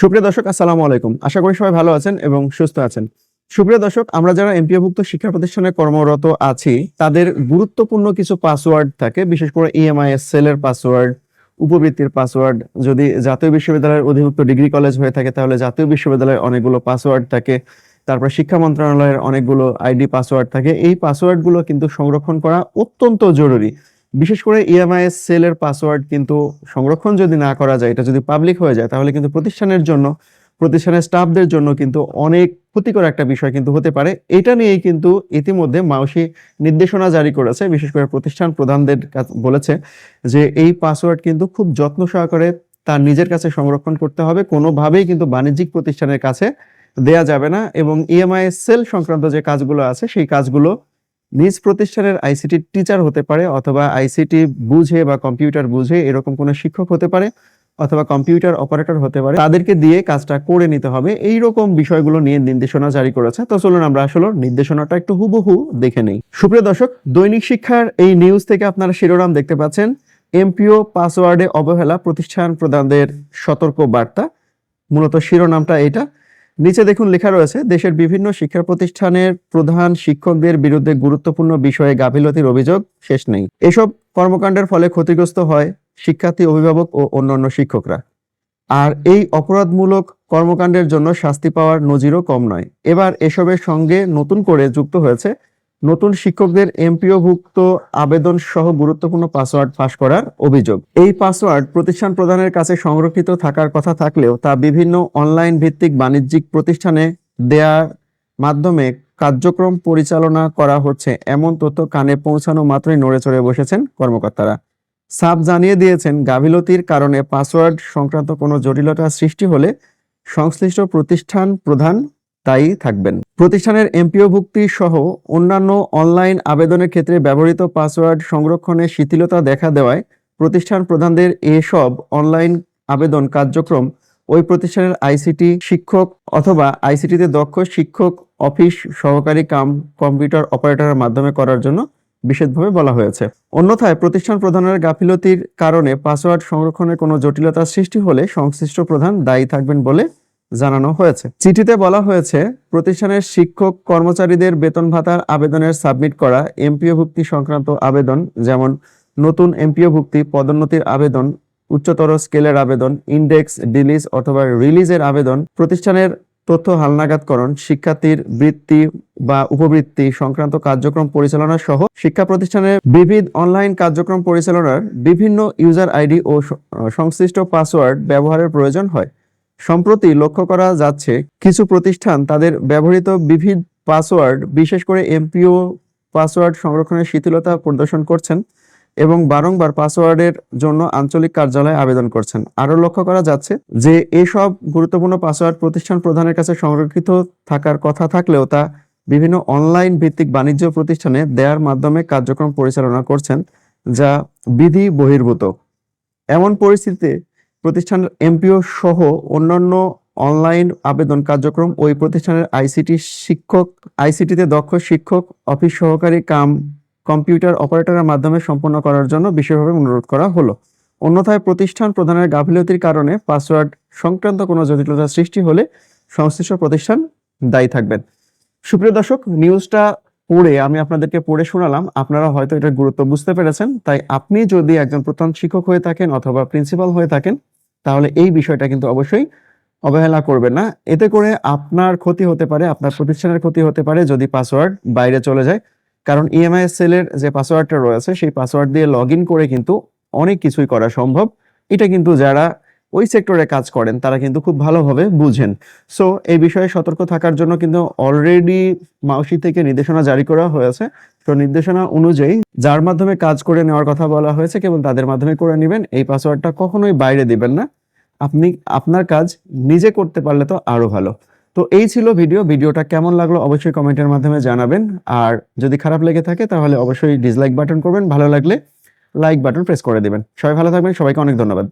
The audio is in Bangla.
সুপ্রিয় দর্শক, আসসালামু আলাইকুম। আশা করি সবাই ভালো আছেন এবং সুস্থ আছেন। সুপ্রিয় দর্শক, আমরা যারা এমপিওভুক্ত শিক্ষা প্রতিষ্ঠানে কর্মরত আছি, তাদের গুরুত্বপূর্ণ কিছু পাসওয়ার্ড থাকে, বিশেষ করে ইএমআইএস সেলের পাসওয়ার্ড উপবৃত্তির পাসওয়ার্ড যদি জাতীয় বিশ্ববিদ্যালয়ের অধিভুক্ত ডিগ্রি কলেজ হয়ে থাকে, তাহলে জাতীয় বিশ্ববিদ্যালয়ের অনেকগুলো পাসওয়ার্ড থাকে। তারপর শিক্ষা মন্ত্রণালয়ের অনেকগুলো আইডি পাসওয়ার্ড থাকে। এই পাসওয়ার্ডগুলো কিন্তু সংরক্ষণ করা অত্যন্ত জরুরি। বিশেষ করে E ইএমআইএস সেলের পাসওয়ার্ড কিন্তু সংরক্ষণ যদি না করা যায়, এটা যদি পাবলিক হয়ে যায়, তাহলে কিন্তু প্রতিষ্ঠানের জন্য, প্রতিষ্ঠানের স্টাফদের জন্য কিন্তু অনেক ক্ষতিকর একটা বিষয় কিন্তু হতে পারে। এটা নিয়েই কিন্তু ইতিমধ্যে মাউসি নির্দেশনা জারি করেছে। বিশেষ করে প্রতিষ্ঠান প্রধানদের বলেছে যে এই পাসওয়ার্ড কিন্তু খুব যত্ন সহকারে তার নিজের কাছে সংরক্ষণ করতে হবে। কোনোভাবেই কিন্তু বাণিজ্যিক প্রতিষ্ঠানের কাছে দেয়া যাবে না এবং E ইএমআই সেল সংক্রান্ত যে কাজগুলো আছে, সেই কাজগুলো নিজ প্রতিষ্ঠানের আইসিটি টিচার হতে পারে অথবা আইসিটি বুঝে বা কম্পিউটার বুঝে এরকম কোনো শিক্ষক হতে পারে অথবা কম্পিউটার অপারেটর হতে পারে। তাদেরকে দিয়ে কাজটা করে নিতে হবে। এই রকম বিষয়গুলো নিয়ে নির্দেশনা জারি করেছে। তো চলুন আমরা আসলে নির্দেশনাটা একটু হুবহু দেখে নেই। সুপ্রিয় দর্শক, দৈনিক শিক্ষার এই নিউজ থেকে আপনারা শিরোনাম দেখতে পাচ্ছেন। এমপিও পাসওয়ার্ডে অবহেলা প্রতিষ্ঠান প্রদানদের সতর্ক বার্তা মূলত শিরোনামটা এটা। নিচে দেখুন লেখা রয়েছে, দেশের বিভিন্ন শিক্ষা প্রতিষ্ঠানের প্রধান শিক্ষকদের বিরুদ্ধে গুরুত্বপূর্ণ বিষয়ে গাফিলতির অভিযোগ শেষ নেই। এসব কর্মকাণ্ডের ফলে ক্ষতিগ্রস্ত হয় শিক্ষার্থী, অভিভাবক ও অন্যান্য শিক্ষকরা। আর এই অপরাধমূলক কর্মকাণ্ডের জন্য শাস্তি পাওয়ার নজিরও কম নয়। এবার এসবের সঙ্গে নতুন করে যুক্ত হয়েছে নতুন শিক্ষকদের এমপিওভুক্ত আবেদন সহ গুরুত্বপূর্ণ পাসওয়ার্ড ফাঁস করার অভিযোগ। এই পাসওয়ার্ড প্রতিষ্ঠান প্রধানের কাছে সংরক্ষিত থাকার কথা থাকলেও তা বিভিন্ন অনলাইন ভিত্তিক বাণিজ্যিক প্রতিষ্ঠানে দেয়ার মাধ্যমে কার্যক্রম পরিচালনা করা হচ্ছে। এমন তথ্য কানে পৌঁছানো মাত্রই নড়ে চড়ে বসেছেন কর্মকর্তারা। সাব জানিয়ে দিয়েছেন, গাফিলতির কারণে পাসওয়ার্ড সংক্রান্ত কোনো জটিলতা সৃষ্টি হলে সংশ্লিষ্ট প্রতিষ্ঠান প্রধান দায়ী থাকবেন। প্রতিষ্ঠানের এমপিও ভুক্তি সহ অন্যান্য অনলাইন আবেদনের ক্ষেত্রে ব্যবহৃত পাসওয়ার্ড সংরক্ষণে শিথিলতা দেখা দেওয়ায় প্রতিষ্ঠান প্রধানদের এসব অনলাইন আবেদন কার্যক্রম ওই প্রতিষ্ঠানের আইসিটি শিক্ষক অথবা আইসিটিতে দক্ষ শিক্ষক অফিস সহকারী কাম কম্পিউটার অপারেটরের মাধ্যমে করার জন্য বিশেষভাবে বলা হয়েছে। অন্যথায় প্রতিষ্ঠান প্রধানের গাফিলতির কারণে পাসওয়ার্ড সংরক্ষণের কোনো জটিলতা সৃষ্টি হলে সংশ্লিষ্ট প্রধান দায়ী থাকবেন বলে জানানো হয়েছে। চিঠিতে বলা হয়েছে, প্রতিষ্ঠানের শিক্ষক কর্মচারীদের বেতন ভাতার আবেদনের সাবমিট করা এমপিও ভুক্তি সংক্রান্ত আবেদন, যেমন নতুন এমপিও ভুক্তি, পদোন্নতির আবেদন, উচ্চতর স্কেলের আবেদন, ইন্ডেক্স, ডিলিজ অথবা রিলিজের আবেদন, প্রতিষ্ঠানের তথ্য হালনাগাদকরণ, শিক্ষার্থীর বৃত্তি বা উপবৃত্তি সংক্রান্ত কার্যক্রম পরিচালনা সহ শিক্ষা প্রতিষ্ঠানের বিবিধ অনলাইন কার্যক্রম পরিচালনার বিভিন্ন ইউজার আইডি ও সংশ্লিষ্ট পাসওয়ার্ড ব্যবহারের প্রয়োজন হয়। সম্প্রতি লক্ষ্য করা যাচ্ছে, কিছু প্রতিষ্ঠান তাদের ব্যবহৃত বিবিধ পাসওয়ার্ড, বিশেষ করে এমপিও পাসওয়ার্ড সংরক্ষণের শিথিলতা প্রদর্শন করছেন এবং বারংবার পাসওয়ার্ডের জন্য আঞ্চলিক কার্যালয়ে আবেদন করছেন। আরও লক্ষ্য করা যাচ্ছে যে, এসব গুরুত্বপূর্ণ পাসওয়ার্ড প্রতিষ্ঠান প্রধানের কাছে সংরক্ষিত থাকার কথা থাকলেও তা বিভিন্ন অনলাইন ভিত্তিক বাণিজ্য প্রতিষ্ঠানে দেয়ার মাধ্যমে কার্যক্রম পরিচালনা করছেন, যা বিধি বহির্ভূত। এমন পরিস্থিতিতে প্রতিষ্ঠানের এমপিও সহ অন্যান্য অনলাইন আবেদন কার্যক্রম ওই প্রতিষ্ঠানের আইসিটি শিক্ষক, আইসিটিতে দক্ষ শিক্ষক, অফিস সহকারী কাম, কম্পিউটার অপারেটরের মাধ্যমে সম্পন্ন করার জন্য বিশেষভাবে অনুরোধ করা হলো। অন্যথায় প্রতিষ্ঠান প্রধানের গাফিলতির কারণে পাসওয়ার্ড সংক্রান্ত কোনো জটিলতা সৃষ্টি হলে সংশ্লিষ্ট প্রতিষ্ঠান দায়ী থাকবেন। সুপ্রিয় দর্শক, নিউজটা পড়ে আমি আপনাদেরকে পড়ে শোনালাম, আপনারা হয়তো এটার গুরুত্ব বুঝতে পেরেছেন। তাই আপনি যদি একজন প্রধান শিক্ষক হয়ে থাকেন অথবা প্রিন্সিপাল হয়ে থাকেন, তাহলে এই বিষয়টা কিন্তু অবশ্যই অবহেলা করবেন না। এতে করে আপনার ক্ষতি হতে পারে, আপনার প্রতিষ্ঠানের ক্ষতি হতে পারে যদি পাসওয়ার্ড বাইরে চলে যায়। কারণ ইএমআই সেলের যে পাসওয়ার্ডটা রয়েছে, সেই পাসওয়ার্ড দিয়ে লগ করে কিন্তু অনেক কিছুই করা সম্ভব। এটা কিন্তু যারা ওই সেক্টরে কাজ করেন, তারা কিন্তু খুব ভালোভাবে বুঝেন। সো এই বিষয়ে সতর্ক থাকার জন্য কিন্তু অলরেডি মাউসি থেকে নির্দেশনা জারি করা হয়েছে। তো নির্দেশনা অনুযায়ী যার মাধ্যমে কাজ করে নেওয়ার কথা বলা হয়েছে, কেবল তাদের মাধ্যমে করে নেবেন, এই পাসওয়ার্ডটা কখনোই বাইরে দিবেন না। আপনি, আপনার কাজ নিজে করতে পারলে তো আরও ভালো। তো এই ছিল ভিডিও, ভিডিওটা কেমন লাগল অবশ্যই কমেন্টের মাধ্যমে জানাবেন। আর যদি খারাপ লেগে থাকে তাহলে অবশ্যই ডিসলাইক বাটন করবেন, ভালো লাগলে লাইক বাটন প্রেস করে দিবেন। সবাই ভালো থাকবেন, সবাইকে অনেক ধন্যবাদ।